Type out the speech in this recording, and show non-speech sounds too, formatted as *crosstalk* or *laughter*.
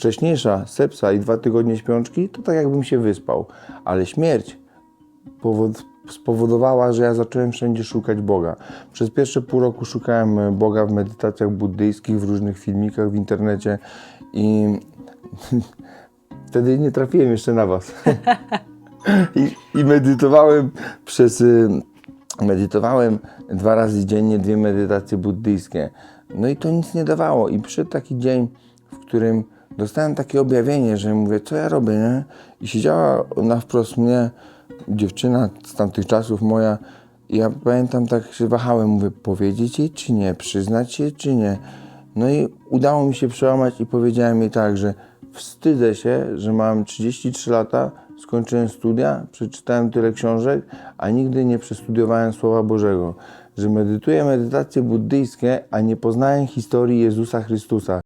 wcześniejsza sepsa i dwa tygodnie śpiączki, to tak jakbym się wyspał. Ale śmierć powod, spowodowała, że ja zacząłem wszędzie szukać Boga. Przez pierwsze pół roku szukałem Boga w medytacjach buddyjskich, w różnych filmikach w internecie i *laughs* wtedy nie trafiłem jeszcze na Was. *laughs* I, I medytowałem przez. y, Medytowałem dwa razy dziennie dwie medytacje buddyjskie. No i to nic nie dawało. I przyszedł taki dzień, w którym dostałem takie objawienie, że mówię, co ja robię, nie? I siedziała na wprost mnie dziewczyna z tamtych czasów moja. I ja pamiętam, tak się wahałem, mówię, powiedzieć jej czy nie, przyznać się czy nie. No i udało mi się przełamać i powiedziałem jej tak, że wstydzę się, że mam 33 lata, skończyłem studia, przeczytałem tyle książek, a nigdy nie przestudiowałem Słowa Bożego. Że medytuję medytacje buddyjskie, a nie poznałem historii Jezusa Chrystusa.